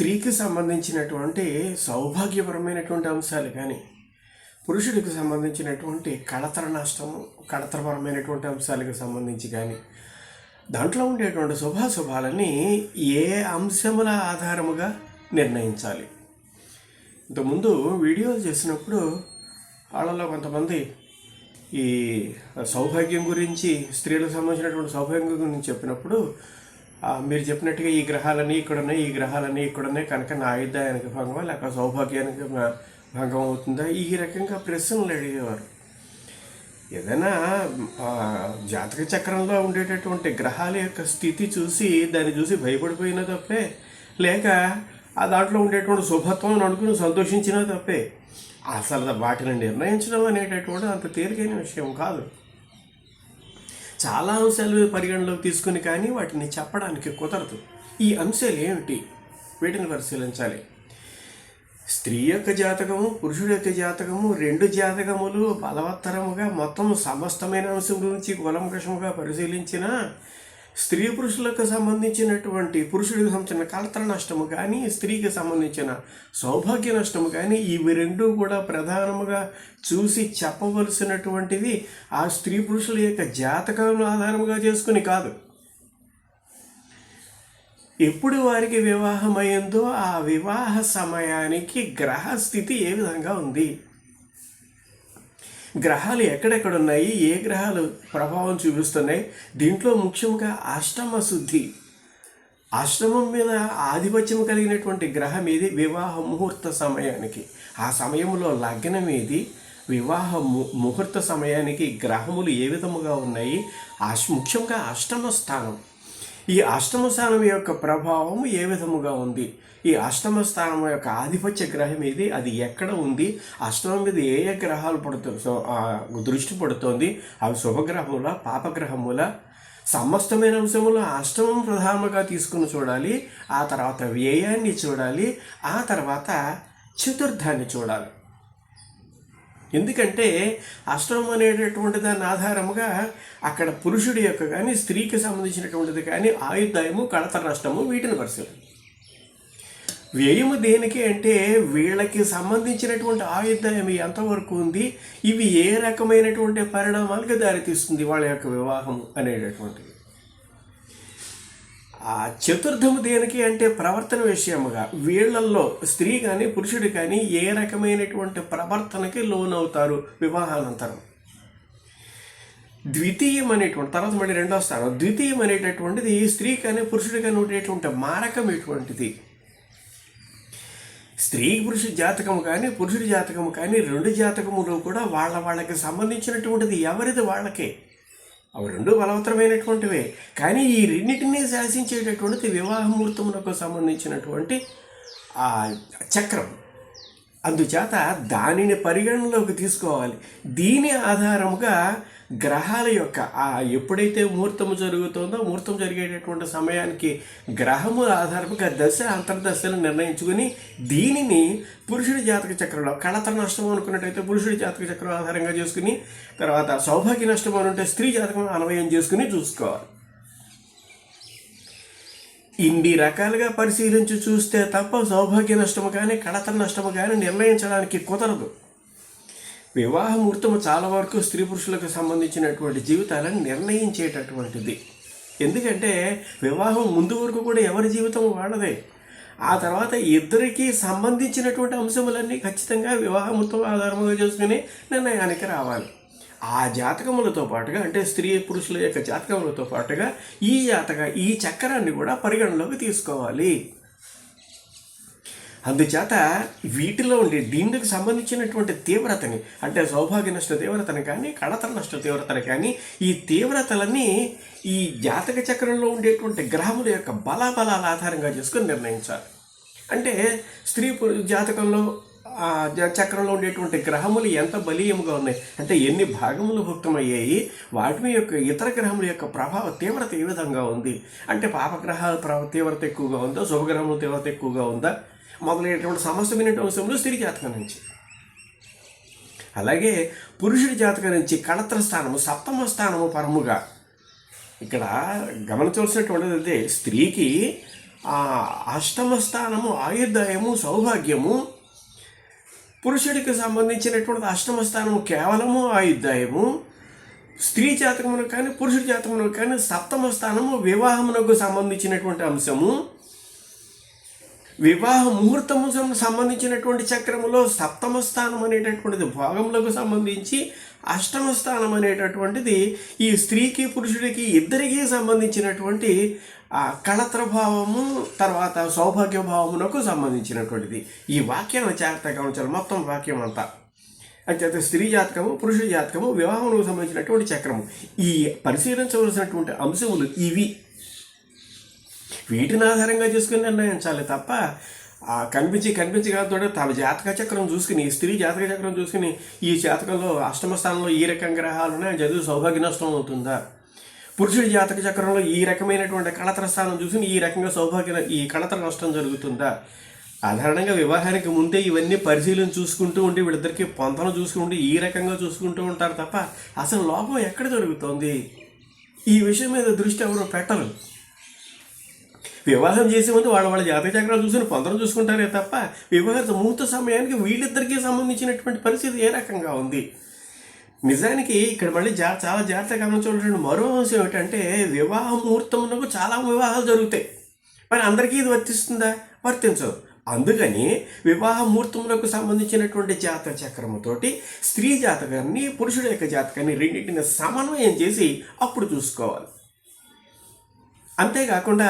స్త్రీకి సంబంధించినటువంటి సౌభాగ్యపరమైనటువంటి అంశాలు కానీ పురుషుడికి సంబంధించినటువంటి కళతర నష్టము కళతరపరమైనటువంటి అంశాలకు సంబంధించి కానీ దాంట్లో ఉండేటువంటి శుభాశుభాలని ఏ అంశముల ఆధారముగా నిర్ణయించాలి? ఇంతకుముందు వీడియోలు చేసినప్పుడు వాళ్ళలో కొంతమంది ఈ సౌభాగ్యం గురించి స్త్రీలకు సంబంధించినటువంటి సౌభాగ్యం గురించి చెప్పినప్పుడు మీరు చెప్పినట్టుగా ఈ గ్రహాలని ఇక్కడ ఉన్నాయి ఈ గ్రహాలని ఇక్కడ ఉన్నాయి. కనుక నా ఆయుధానికి భంగం లేక సౌభాగ్యానికి భంగం అవుతుందా? ఈ రకంగా ప్రశ్నలు అడిగేవారు. ఏదైనా జాతక చక్రంలో ఉండేటటువంటి గ్రహాల యొక్క స్థితి చూసి దాన్ని చూసి భయపడిపోయినా తప్పే లేక ఆ దాంట్లో ఉండేటువంటి శుభత్వం అని అనుకుని సంతోషించినా తప్పే. అసలు వాటిని నిర్ణయించడం అనేటటువంటి అంత తేలికైన విషయం కాదు. చాలా అంశాలు పరిగణలోకి తీసుకుని కానీ వాటిని చెప్పడానికి కుదరదు. ఈ అంశాలు ఏమిటి? వీటిని పరిశీలించాలి. స్త్రీ యొక్క జాతకము పురుషుడి యొక్క జాతకము రెండు జాతకములు బలవత్తరముగా మొత్తం సమస్తమైన అంశం గురించి కులంకషముగా పరిశీలించిన స్త్రీ పురుషులకు సంబంధించినటువంటి పురుషుడికి సంబంధించిన కలతర నష్టము కానీ స్త్రీకి సంబంధించిన సౌభాగ్య నష్టము కానీ ఇవి రెండు కూడా ప్రధానముగా చూసి చెప్పవలసినటువంటిది ఆ స్త్రీ పురుషుల యొక్క జాతకాలను ఆధారముగా చేసుకుని కాదు. ఎప్పుడు వారికి వివాహం ఆ వివాహ సమయానికి గ్రహ స్థితి ఏ విధంగా ఉంది? గ్రహాలు ఎక్కడెక్కడ ఉన్నాయి ఏ గ్రహాలు ప్రభావం చూపిస్తున్నాయి? దీంట్లో ముఖ్యంగా అష్టమ శుద్ధి. అష్టమం మీద ఆధిపత్యం కలిగినటువంటి గ్రహం ఏది? వివాహ ముహూర్త సమయానికి. ఆ సమయంలో లగ్నం ఏది? వివాహ ము ముహూర్త సమయానికి గ్రహములు ఏ విధముగా ఉన్నాయి? అష్ ముఖ్యంగా అష్టమ స్థానం. ఈ అష్టమ స్థానం యొక్క ప్రభావం ఏ విధముగా ఉంది? ఈ అష్టమ స్థానం యొక్క ఆధిపత్య గ్రహం ఏది? అది ఎక్కడ ఉంది? అష్టమం మీద ఏ ఏ గ్రహాలు పడుతు దృష్టి పడుతోంది? అవి శుభగ్రహముల? పాపగ్రహముల? సమస్తమైన అంశములు అష్టమం ప్రధానంగా తీసుకుని చూడాలి. ఆ తర్వాత వ్యయాన్ని చూడాలి. ఆ తర్వాత చతుర్థాన్ని చూడాలి. ఎందుకంటే అష్టం అనేటటువంటి దాని ఆధారముగా అక్కడ పురుషుడి యొక్క కానీ స్త్రీకి సంబంధించినటువంటిది కానీ ఆయుధాయము కడత నష్టము వీటిని పరిశీలన వ్యయము దేనికి అంటే వీళ్ళకి సంబంధించినటువంటి ఆయుధాయం ఎంతవరకు ఉంది ఇవి ఏ రకమైనటువంటి పరిణామాలకు దారితీస్తుంది వాళ్ళ యొక్క వివాహం అనేటటువంటిది. ఆ చతుర్థము దేనికి అంటే ప్రవర్తన విషయముగా వీళ్ళల్లో స్త్రీ కానీ పురుషుడు కానీ ఏ రకమైనటువంటి ప్రవర్తనకి లోనవుతారు వివాహానంతరం. ద్వితీయం అనేటువంటి తర్వాత మళ్ళీ రెండో స్థానం. ద్వితీయం అనేటటువంటిది స్త్రీ కానీ పురుషుడు కానీ ఉండేటువంటి మారకం ఎటువంటిది స్త్రీ పురుష జాతకం కానీ పురుషుడి జాతకం కానీ రెండు జాతకములు కూడా వాళ్ళ వాళ్ళకి సంబంధించినటువంటిది ఎవరిది వాళ్ళకే. అవి రెండు బలవత్తరమైనటువంటివే కానీ ఈ రెండింటినీ శాసించేటటువంటిది వివాహముహూర్తములకు సంబంధించినటువంటి ఆ చక్రం. అందుచేత దానిని పరిగణనలోకి తీసుకోవాలి. దీని ఆధారముగా గ్రహాల యొక్క ఆ ఎప్పుడైతే ముహూర్తము జరుగుతుందో ముహూర్తం జరిగేటటువంటి సమయానికి గ్రహము ఆధారముగా దశ అంతర్దశలు నిర్ణయించుకుని దీనిని పురుషుడి జాతక చక్రంలో కళత నష్టం అనుకున్నట్టయితే పురుషుడి జాతక చక్రం ఆధారంగా చేసుకుని తర్వాత సౌభాగ్య నష్టం అని ఉంటే స్త్రీ జాతకం అన్వయం చేసుకుని చూసుకోవాలి. ఇన్ని రకాలుగా పరిశీలించి చూస్తే తప్ప సౌభాగ్య నష్టము కానీ కళత నష్టము కానీ నిర్ణయించడానికి కుదరదు. వివాహ ముహూర్తం చాలా వరకు స్త్రీ పురుషులకు సంబంధించినటువంటి జీవితాలను నిర్ణయించేటటువంటిది. ఎందుకంటే వివాహం ముందు వరకు కూడా ఎవరి జీవితం వాళ్ళదే. ఆ తర్వాత ఇద్దరికి సంబంధించినటువంటి అంశములన్నీ ఖచ్చితంగా వివాహముతో ఆధారంగా చేసుకుని నిర్ణయానికి రావాలి. ఆ జాతకములతో పాటుగా అంటే స్త్రీ పురుషుల యొక్క జాతకములతో పాటుగా ఈ జాతక ఈ చక్రాన్ని కూడా పరిగణలోకి తీసుకోవాలి. అందుచేత వీటిలో ఉండే దీనికి సంబంధించినటువంటి తీవ్రతని అంటే సౌభాగ్య నష్ట తీవ్రతని కానీ కళతర నష్ట తీవ్రతని కానీ ఈ తీవ్రతలన్నీ ఈ జాతక చక్రంలో ఉండేటువంటి గ్రహముల యొక్క బలాబలాల ఆధారంగా చేసుకుని నిర్ణయించాలి. అంటే స్త్రీ జాతకంలో జ- చక్రంలో ఉండేటువంటి గ్రహములు ఎంత బలీయముగా ఉన్నాయి? అంటే ఎన్ని భాగములు భుక్తమయ్యాయి? వాటి యొక్క ఇతర గ్రహముల యొక్క ప్రభావ తీవ్రత ఏ విధంగా ఉంది? అంటే పాపగ్రహాల ప్రభావ తీవ్రత ఎక్కువగా ఉందా? శుభగ్రహముల తీవ్రత ఎక్కువగా ఉందా? మొదలైనటువంటి సమస్తమైన అంశములు స్త్రీ జాతకం నుంచి. అలాగే పురుషుడి జాతకం నుంచి కళత్ర స్థానము సప్తమ స్థానము పరముగా. ఇక్కడ గమనించవలసినటువంటిది అదే స్త్రీకి అష్టమ స్థానము ఆయుర్దాయము సౌభాగ్యము. పురుషుడికి సంబంధించినటువంటి అష్టమ స్థానము కేవలము ఆయుర్దాయము. స్త్రీ జాతకమును కానీ పురుషుడి జాతకమును కానీ సప్తమ స్థానము వివాహమునకు సంబంధించినటువంటి అంశము. వివాహ ముహూర్తము సంబంధించినటువంటి చక్రములో సప్తమ స్థానం అనేటటువంటిది భోగములకు సంబంధించి అష్టమ స్థానం అనేటటువంటిది ఈ స్త్రీకి పురుషుడికి ఇద్దరికీ సంబంధించినటువంటి ఆ కళత్ర భావము తర్వాత సౌభాగ్య భావమునకు సంబంధించినటువంటిది. ఈ వాక్యాన్ని జాగ్రత్తగా గమనించాలి మొత్తం వాక్యం అంతా. అంచేత స్త్రీ జాతకము పురుషుడి జాతకము వివాహములకు సంబంధించినటువంటి చక్రము. ఈ పరిశీలించవలసినటువంటి అంశములు ఇవి. వీటిని ఆధారంగా చేసుకుని నిర్ణయించాలి తప్ప ఆ కనిపించి కనిపించి కాదు తమ జాతక చక్రం చూసుకుని స్త్రీ జాతక చక్రం చూసుకుని ఈ జాతకంలో అష్టమ స్థానంలో ఈ రకం గ్రహాలు ఉన్నాయని చదువు సౌభాగ్య నష్టం అవుతుందా? పురుషుడి జాతక చక్రంలో ఈ రకమైనటువంటి కళతర స్థానం చూసుకుని ఈ రకంగా సౌభాగ్య ఈ కళతర నష్టం జరుగుతుందా? సాధారణంగా వివాహానికి ముందే ఇవన్నీ పరిశీలన చూసుకుంటూ ఉండి వీళ్ళిద్దరికి పొంతన చూసుకుంటూ ఈ రకంగా చూసుకుంటూ ఉంటారు తప్ప అసలు లోపం ఎక్కడ జరుగుతోంది? ఈ విషయం మీద దృష్టి ఎవరు పెట్టరు. వివాహం చేసే ముందు వాళ్ళ వాళ్ళ జాతక చక్రాలు చూసుకుని పొందడం చూసుకుంటారే తప్ప వివాహ ముహూర్త సమయానికి వీళ్ళిద్దరికీ సంబంధించినటువంటి పరిస్థితి ఏ రకంగా ఉంది? నిజానికి ఇక్కడ మళ్ళీ జా చాలా జాగ్రత్తగా గమనించవలసిన మరో అంశం ఏమిటంటే వివాహ ముహూర్తమునకు చాలా వివాహాలు జరుగుతాయి. మరి అందరికీ ఇది వర్తిస్తుందా? వర్తించదు. అందుకని వివాహ ముహూర్తములకు సంబంధించినటువంటి జాతక చక్రముతోటి స్త్రీ జాతకాన్ని పురుషుడు యొక్క జాతకాన్ని రెండింటిని సమన్వయం చేసి అప్పుడు చూసుకోవాలి. అంతేకాకుండా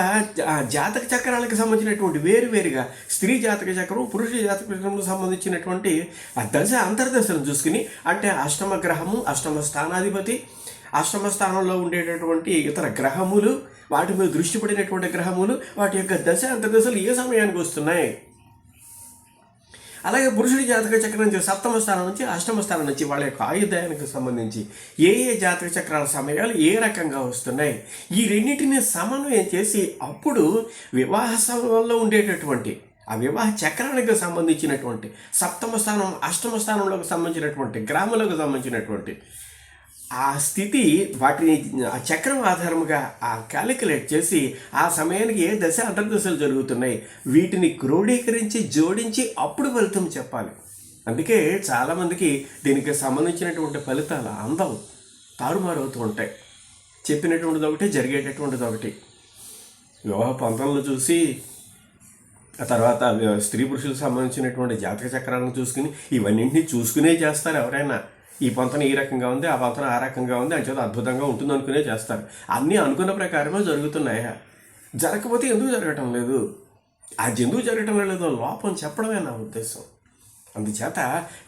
జాతక చక్రాలకు సంబంధించినటువంటి వేరువేరుగా స్త్రీ జాతక చక్రం పురుష జాతక చక్రంకు సంబంధించినటువంటి ఆ దశ అంతర్దశలను చూసుకుని అంటే అష్టమ గ్రహము అష్టమ స్థానాధిపతి అష్టమ స్థానంలో ఉండేటటువంటి ఇతర గ్రహములు వాటి మీద దృష్టి పడినటువంటి గ్రహములు వాటి యొక్క దశ అంతర్దశలు ఏ సమయానికి వస్తున్నాయి? అలాగే పురుషుడి జాతక చక్రం నుంచి సప్తమ స్థానం నుంచి అష్టమ స్థానం నుంచి వాళ్ళ యొక్క ఆయుధానికి సంబంధించి ఏ ఏ జాతక చక్రాల సమయాలు ఏ రకంగా వస్తున్నాయి? ఈ రెండింటిని సమన్వయం చేసి అప్పుడు వివాహ సమయంలో ఉండేటటువంటి ఆ వివాహ చక్రానికి సంబంధించినటువంటి సప్తమ స్థానం అష్టమ స్థానంలోకి సంబంధించినటువంటి గ్రామాలకు సంబంధించినటువంటి ఆ స్థితి వాటిని ఆ చక్రం ఆధారముగా ఆ క్యాలిక్యులేట్ చేసి ఆ సమయానికి ఏ దశ అంతర్దశలు జరుగుతున్నాయి వీటిని క్రోడీకరించి జోడించి అప్పుడు ఫలితం చెప్పాలి. అందుకే చాలామందికి దీనికి సంబంధించినటువంటి ఫలితాలు అందం తారుమారు అవుతూ ఉంటాయి. చెప్పినటువంటిది ఒకటి జరిగేటటువంటిది ఒకటి. వివాహ పంతంలో చూసి ఆ తర్వాత స్త్రీ పురుషులకు సంబంధించినటువంటి జాతక చక్రాలను చూసుకుని ఇవన్నింటినీ చూసుకునే చేస్తారు ఎవరైనా. ఈ పంతన ఈ రకంగా ఉంది ఆ పంతన ఆ రకంగా ఉంది అని చేత అద్భుతంగా ఉంటుంది అనుకునే చేస్తారు. అన్నీ అనుకున్న ప్రకారమే జరుగుతున్నాయా. జరగకపోతే ఎందుకు జరగటం లేదు? అది ఎందుకు జరగటం లేదో లోపం చెప్పడమే నా ఉద్దేశం. అందుచేత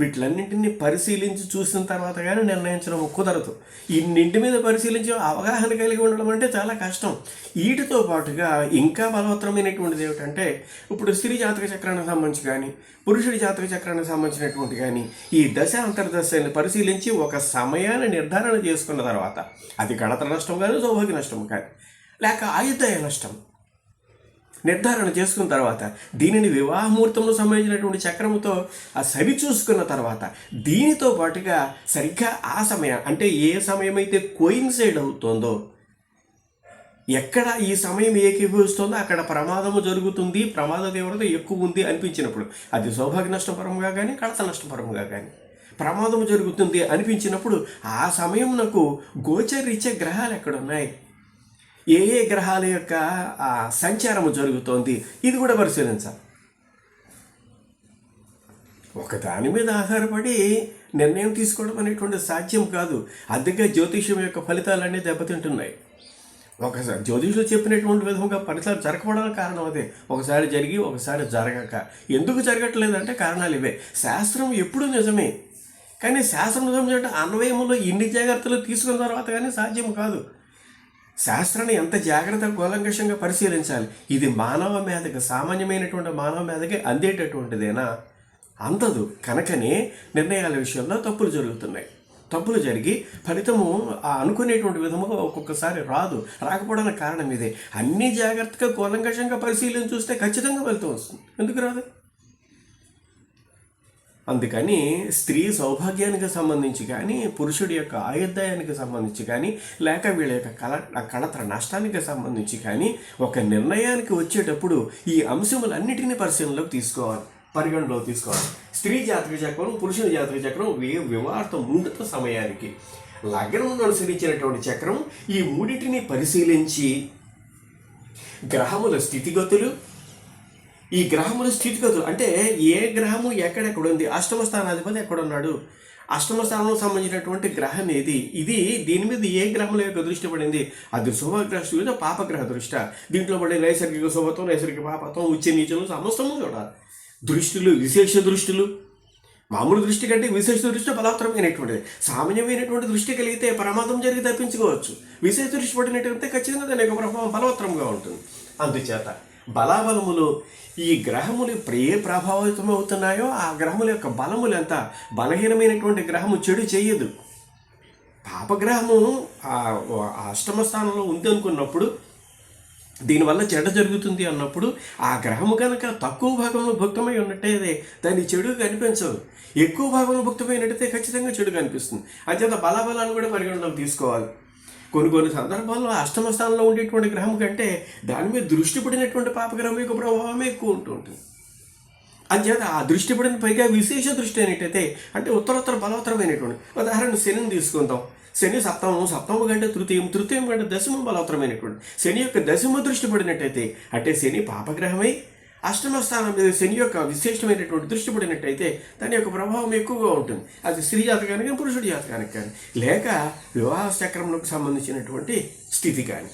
వీటిలన్నింటినీ పరిశీలించి చూసిన తర్వాత కానీ నిర్ణయించడం కుదరదు. ఇన్నింటి మీద పరిశీలించి అవగాహన కలిగి ఉండడం అంటే చాలా కష్టం. వీటితో పాటుగా ఇంకా బలవత్తరమైనటువంటిది ఏమిటంటే ఇప్పుడు స్త్రీ జాతక చక్రానికి సంబంధించి కానీ పురుషుడి జాతక చక్రానికి సంబంధించినటువంటి కానీ ఈ దశ అంతర్దశని పరిశీలించి ఒక సమయాన్ని నిర్ధారణ చేసుకున్న తర్వాత అది గణత నష్టం కానీ సౌభాగ్య నష్టం కానీ లేక ఆయుధ నష్టం నిర్ధారణ చేసుకున్న తర్వాత దీనిని వివాహముహూర్తంలో సంబంధించినటువంటి చక్రముతో ఆ సవి చూసుకున్న తర్వాత దీనితో పాటుగా సరిగ్గా ఆ సమయం అంటే ఏ సమయమైతే కోయిన్సైడ్ అవుతుందో ఎక్కడ ఈ సమయం ఏకీభవిస్తుందో అక్కడ ప్రమాదము జరుగుతుంది ప్రమాద తీవ్రత ఎక్కువ ఉంది అనిపించినప్పుడు అది సౌభాగ్య నష్టపరంగా కానీ కడత నష్టపరంగా కానీ ప్రమాదము జరుగుతుంది అనిపించినప్పుడు ఆ సమయం నాకు గోచరిచ్చే గ్రహాలు ఎక్కడున్నాయి? ఏ ఏ గ్రహాల యొక్క సంచారము జరుగుతోంది ఇది కూడా పరిశీలించాలి. ఒక దాని మీద ఆధారపడి నిర్ణయం తీసుకోవడం అనేటువంటి సాధ్యం కాదు. అందుకే జ్యోతిష్యం యొక్క ఫలితాలన్నీ దెబ్బతింటున్నాయి. ఒకసారి జ్యోతిషులు చెప్పినటువంటి విధంగా ఫలితాలు జరగకపోవడానికి కారణం అదే. ఒకసారి జరిగి ఒకసారి జరగక. ఎందుకు జరగట్లేదంటే కారణాలు ఇవే. శాస్త్రం ఎప్పుడూ నిజమే. కానీ శాస్త్రం నిజం అంటే అన్వయంలో ఇన్ని జాగ్రత్తలు తీసుకున్న తర్వాత కానీ సాధ్యం కాదు. శాస్త్రాన్ని ఎంత జాగ్రత్త కూలంకషంగా పరిశీలించాలి? ఇది మానవ మేధకు సామాన్యమైనటువంటి మానవ మీదకి అందేటటువంటిదేనా? అందదు కనుకనే నిర్ణయాల విషయంలో తప్పులు జరుగుతున్నాయి. తప్పులు జరిగి ఫలితము అనుకునేటువంటి విధముగా ఒక్కొక్కసారి రాదు. రాకపోవడానికి కారణం ఇదే. అన్ని జాగ్రత్తగా కూలంకషంగా పరిశీలన చూస్తే ఖచ్చితంగా ఫలితం వస్తుంది. ఎందుకు రాదు? అందుకని స్త్రీ సౌభాగ్యానికి సంబంధించి కానీ పురుషుడి యొక్క ఆయుర్దాయానికి సంబంధించి కానీ లేక వీళ్ళ యొక్క కళ కళత్ర నష్టానికి సంబంధించి కానీ ఒక నిర్ణయానికి వచ్చేటప్పుడు ఈ అంశములన్నిటినీ పరిశీలనలోకి తీసుకోవాలి పరిగణలోకి తీసుకోవాలి. స్త్రీ జాతక చక్రం పురుషుని జాతక చక్రం వే వివాహం ముందుతో సమయానికి. లగ్నం అనుసరించినటువంటి చక్రం ఈ మూడింటిని పరిశీలించి గ్రహముల స్థితిగతులు ఈ గ్రహముల స్థితిగతులు. అంటే ఏ గ్రహము ఎక్కడెక్కడ ఉంది అష్టమ స్థానాధిపతి ఎక్కడ ఉన్నాడు అష్టమ స్థానంలో సంబంధించినటువంటి గ్రహం ఏది? ఇది దీని మీద ఏ గ్రహముల యొక్క దృష్టి పడింది? అది శుభగ్రహ దృష్టి పాపగ్రహ దృష్ట. దీంట్లో పడే నైసర్గిక శుభత్వం నైసర్గిక పాపత్వం ఉచ్చ నీచలు సమస్తము చూడాలి దృష్టిలు విశేష దృష్టిలు. మామూలు దృష్టి కంటే విశేష దృష్టి బలవత్తరమైనటువంటిది సామాన్యమైనటువంటి దృష్టి కలిగితే ప్రమాదం జరిగి తప్పించుకోవచ్చు. విశేష దృష్టి పడినట్టయితే ఖచ్చితంగా దాని యొక్క ప్రభావం బలవత్తరంగా ఉంటుంది. అందుచేత బలాబలములు ఈ గ్రహములు ఏ ప్రభావితం అవుతున్నాయో ఆ గ్రహముల యొక్క బలములు ఎంత బలహీనమైనటువంటి గ్రహము చెడు చేయదు. పాపగ్రహము ఆ అష్టమ స్థానంలో ఉంది అనుకున్నప్పుడు దీనివల్ల చెడ్డ జరుగుతుంది అన్నప్పుడు ఆ గ్రహము కనుక తక్కువ భాగంలో భుక్తమై ఉన్నట్టయితే దాన్ని చెడు కనిపించదు. ఎక్కువ భాగంలో భుక్తమైనట్టయితే ఖచ్చితంగా చెడు కనిపిస్తుంది అంచేత బలాబలాలు కూడా పరిగణలోకి తీసుకోవాలి. కొన్ని కొన్ని సందర్భాల్లో అష్టమ స్థానంలో ఉండేటువంటి గ్రహం కంటే దాని మీద దృష్టి పడినటువంటి పాపగ్రహం యొక్క ప్రభావమే ఎక్కువ ఉంటుంది. అంచేత ఆ దృష్టి పడిన పైగా విశేష దృష్టి అనేటైతే అంటే ఉత్తరోత్తర బలవత్తరమైనటువంటి ఉదాహరణ శనిని తీసుకుందాం. శని సప్తమం సప్తమ కంటే తృతీయం తృతీయం కంటే దశమం బలవత్తరమైనటువంటి శని యొక్క దశమ దృష్టి పడినట్టయితే అంటే శని పాపగ్రహమై అష్టమ స్థానం మీద శని యొక్క విశేషమైనటువంటి దృష్టి పడినట్టయితే దాని యొక్క ప్రభావం ఎక్కువగా ఉంటుంది. అది స్త్రీ జాతకానికి కానీ పురుషుడి జాతకానికి కానీ. లేక వివాహ చక్రంలోకి సంబంధించినటువంటి స్థితి కానీ.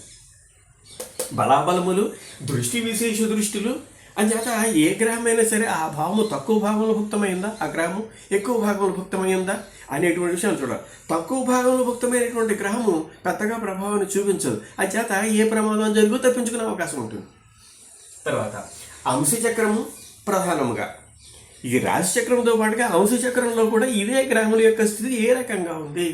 బలాబలములు దృష్టి విశేష దృష్టిలు అంచేత ఏ గ్రహమైనా సరే ఆ భావము తక్కువ భాగంలో భుక్తమైందా? ఆ గ్రహము ఎక్కువ భాగంలో భుక్తమైందా? అనేటువంటి విషయం చూడాలి. తక్కువ భాగంలో భుక్తమైనటువంటి గ్రహము పెద్దగా ప్రభావాన్ని చూపించదు. అంచేత ఏ ప్రమాదం జరుగు తప్పించుకునే అవకాశం ఉంటుంది. తర్వాత అంశచక్రము ప్రధానముగా. ఈ రాశిచక్రంతో పాటుగా అంశచక్రంలో కూడా ఇదే గ్రహముల యొక్క స్థితి ఏ రకంగా ఉంది?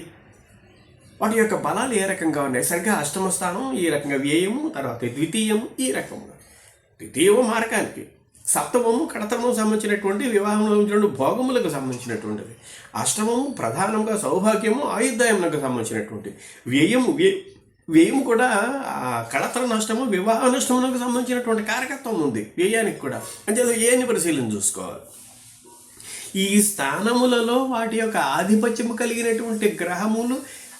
వాటి యొక్క బలాలు ఏ రకంగా ఉన్నాయి? సరిగ్గా అష్టమ స్థానం ఈ రకంగా వ్యయము తర్వాత ద్వితీయము ఈ రకంగా ద్వితీయము మార్గానికి సప్తమము కడతమము సంబంధించినటువంటి వివాహంలో ఉంచినటువంటి భోగములకు సంబంధించినటువంటిది. అష్టమము ప్రధానంగా సౌభాగ్యము ఆయుర్దాయములకు సంబంధించినటువంటి వ్యయము వ్య వ్యయం కూడా కళత్ర కడతల నష్టము వివాహ నష్టములకు సంబంధించినటువంటి కారకత్వం ఉంది వ్యయానికి కూడా. అంటే ఏని పరిశీలన చూసుకోవాలి? ఈ స్థానములలో వాటి యొక్క ఆధిపత్యము కలిగినటువంటి గ్రహములు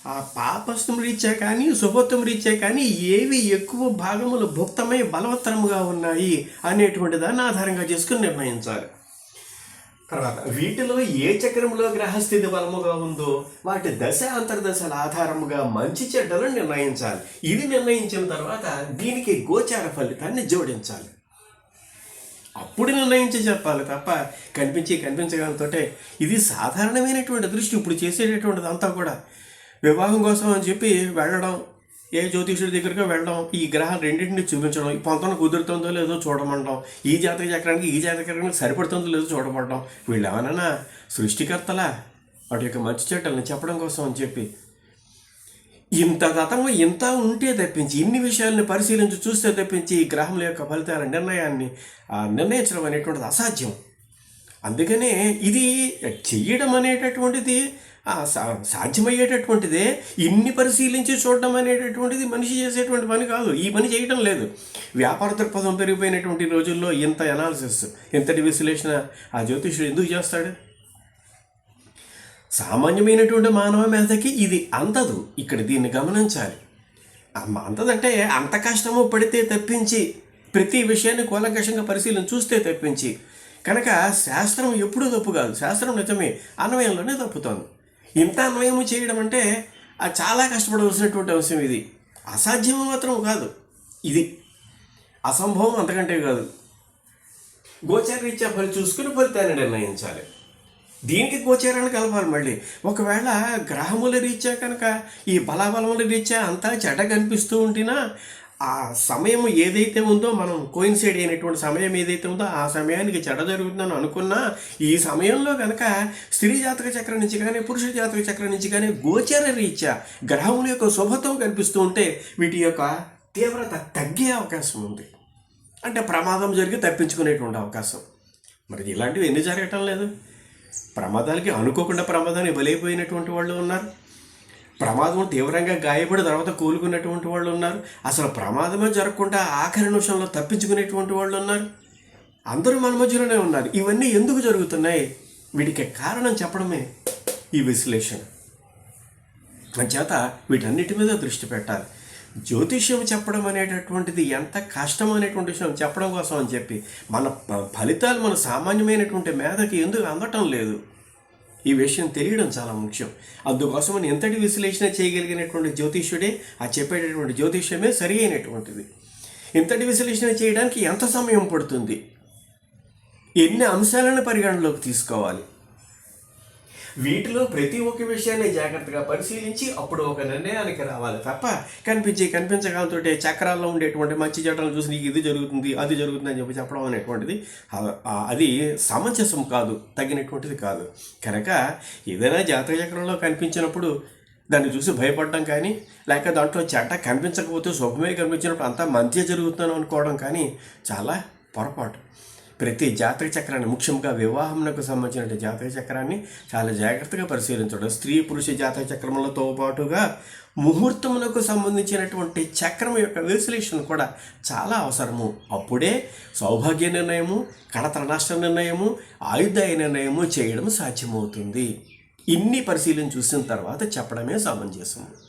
ఆ పాపస్థం రీత్యా కానీ శుభత్వం రీత్యా కానీ ఏవి ఎక్కువ భాగములు భుక్తమై బలవత్తరముగా ఉన్నాయి అనేటువంటి దాన్ని ఆధారంగా చేసుకుని నిర్ణయించాలి. తర్వాత వీటిలో ఏ చక్రంలో గ్రహస్థితి బలముగా ఉందో వాటి దశ అంతర్దశల ఆధారముగా మంచి చెడ్డలు నిర్ణయించాలి. ఇది నిర్ణయించిన తర్వాత దీనికి గోచార ఫలితాన్ని జోడించాలి. అప్పుడు నిర్ణయించి చెప్పాలి తప్ప కనిపించి కనిపించగలతో ఇది సాధారణమైనటువంటి దృష్టి ఇప్పుడు చేసేటటువంటిది అంతా కూడా వివాహం కోసం అని చెప్పి వెళ్ళడం ఏ జ్యోతిషుడి దగ్గరికి వెళ్ళడం ఈ గ్రహాలు రెండింటిని చూపించడం ఈ పొంతన కుదురుతుందో లేదో చూడమంటాం ఈ జాతక చక్రానికి ఈ జాతక చక్రానికి సరిపడుతుందో లేదో చూడమంటాం. వీళ్ళు ఏమన్నా సృష్టికర్తలా? వాటి యొక్క మంచి చెడ్డల్ని చెప్పడం కోసం అని చెప్పి. ఇంత గతంలో ఇంత ఉంటే తప్పించి ఇన్ని విషయాలను పరిశీలించి చూస్తే తప్పించి ఈ గ్రహముల యొక్క ఫలితాల నిర్ణయాన్ని నిర్ణయించడం అనేటువంటిది అసాధ్యం. అందుకనే ఇది చెయ్యడం అనేటటువంటిది సాధ్యమయ్యేటటువంటిదే ఇన్ని పరిశీలించి చూడడం అనేటటువంటిది మనిషి చేసేటువంటి పని కాదు. ఈ పని చేయటం లేదు. వ్యాపార దృక్పథం పెరిగిపోయినటువంటి రోజుల్లో ఇంత అనాలిసిస్ ఇంతటి విశ్లేషణ ఆ జ్యోతిషుడు ఎందుకు చేస్తాడు? సామాన్యమైనటువంటి మానవ మేధకి ఇది అందదు. ఇక్కడ దీన్ని గమనించాలి. అమ్మ అంతదంటే అంత కష్టము పడితే తప్పించి ప్రతి విషయాన్ని కూలంకషంగా పరిశీలన చూస్తే తప్పించి కనుక శాస్త్రం ఎప్పుడూ తప్పు కాదు. శాస్త్రం నిజమే. అన్వయంలోనే తప్పుతోంది. ఇంత అన్వయము చేయడం అంటే అది చాలా కష్టపడవలసినటువంటి అంశం ఇది. అసాధ్యం మాత్రం కాదు. ఇది అసంభవం అంతకంటే కాదు. గోచరరీత్యా ఫలి చూసుకుని ఫలితాన్ని నిర్ణయించాలి. దీనికి గోచరాన్ని కలపాలి మళ్ళీ. ఒకవేళ గ్రహముల రీత్యా కనుక ఈ బలాబలముల రీత్యా అంతా చెడ్డ కనిపిస్తూ ఉంటేనా ఆ సమయం ఏదైతే ఉందో మనం కోయిన్సైడ్ అయినటువంటి సమయం ఏదైతే ఉందో ఆ సమయానికి చెడ జరుగుతుందని అనుకున్నా ఈ సమయంలో కనుక స్త్రీ జాతక చక్రం నుంచి కానీ పురుష జాతక చక్రం నుంచి కానీ గోచర రీత్యా గ్రహముల యొక్క శుభత్వం కనిపిస్తూ ఉంటే వీటి యొక్క తీవ్రత తగ్గే అవకాశం ఉంది. అంటే ప్రమాదం జరిగి తప్పించుకునేటువంటి అవకాశం. మరి ఇలాంటివి ఎన్ని జరగటం లేదు. ప్రమాదాలకి అనుకోకుండా ప్రమాదాన్ని బలైపోయినటువంటి వాళ్ళు ఉన్నారు. ప్రమాదం తీవ్రంగా గాయపడి తర్వాత కోలుకున్నటువంటి వాళ్ళు ఉన్నారు. అసలు ప్రమాదమే జరగకుండా ఆఖరి నిమిషంలో తప్పించుకునేటువంటి వాళ్ళు ఉన్నారు. అందరూ మన మధ్యలోనే ఉన్నారు. ఇవన్నీ ఎందుకు జరుగుతున్నాయి? వీటికి కారణం చెప్పడమే ఈ విశ్లేషణ. చేత వీటన్నిటి మీద దృష్టి పెట్టాలి. జ్యోతిష్యం చెప్పడం అనేటటువంటిది ఎంత కష్టం అనేటువంటి విషయం చెప్పడం కోసం అని చెప్పి మన ప- ఫలితాలు మన సామాన్యమైనటువంటి మేధకి ఎందుకు అందటం లేదు. ఈ విషయం తెలియడం చాలా ముఖ్యం. అందుకోసమని ఎంతటి విశ్లేషణ చేయగలిగినటువంటి జ్యోతిష్యుడే ఆ చెప్పేటటువంటి జ్యోతిష్యమే సరి అయినటువంటిది. ఇంతటి విశ్లేషణ చేయడానికి ఎంత సమయం పడుతుంది? ఎన్ని అంశాలను పరిగణలోకి తీసుకోవాలి? వీటిలో ప్రతి ఒక్క విషయాన్ని జాగ్రత్తగా పరిశీలించి అప్పుడు ఒక నిర్ణయానికి రావాలి తప్ప కనిపించి కనిపించగాలతో చక్రాల్లో ఉండేటువంటి మంచి చెడ్డలు చూసి నీకు ఇది జరుగుతుంది అది జరుగుతుంది అని చెప్పి చెప్పడం అనేటువంటిది అది సమంజసం కాదు తగినటువంటిది కాదు. కనుక ఏదైనా జాతక చక్రంలో కనిపించినప్పుడు దాన్ని చూసి భయపడడం కానీ లేక దాంట్లో చెడ్డ కనిపించకపోతే శుభమే కనిపించినప్పుడు అంతా మంచిగా జరుగుతుందని అనుకోవడం కానీ చాలా పొరపాటు. ప్రతి జాతక చక్రాన్ని ముఖ్యంగా వివాహంకు సంబంధించిన జాతక చక్రాన్ని చాలా జాగ్రత్తగా పరిశీలించడం. స్త్రీ పురుష జాతక చక్రములతో పాటుగా ముహూర్తమునకు సంబంధించినటువంటి చక్రం యొక్క విశ్లేషణ కూడా చాలా అవసరము. అప్పుడే సౌభాగ్య నిర్ణయము కడతల నష్ట నిర్ణయము ఆయుధాయ నిర్ణయము చేయడం సాధ్యమవుతుంది. ఇన్ని పరిశీలన చూసిన తర్వాత చెప్పడమే సమంజసము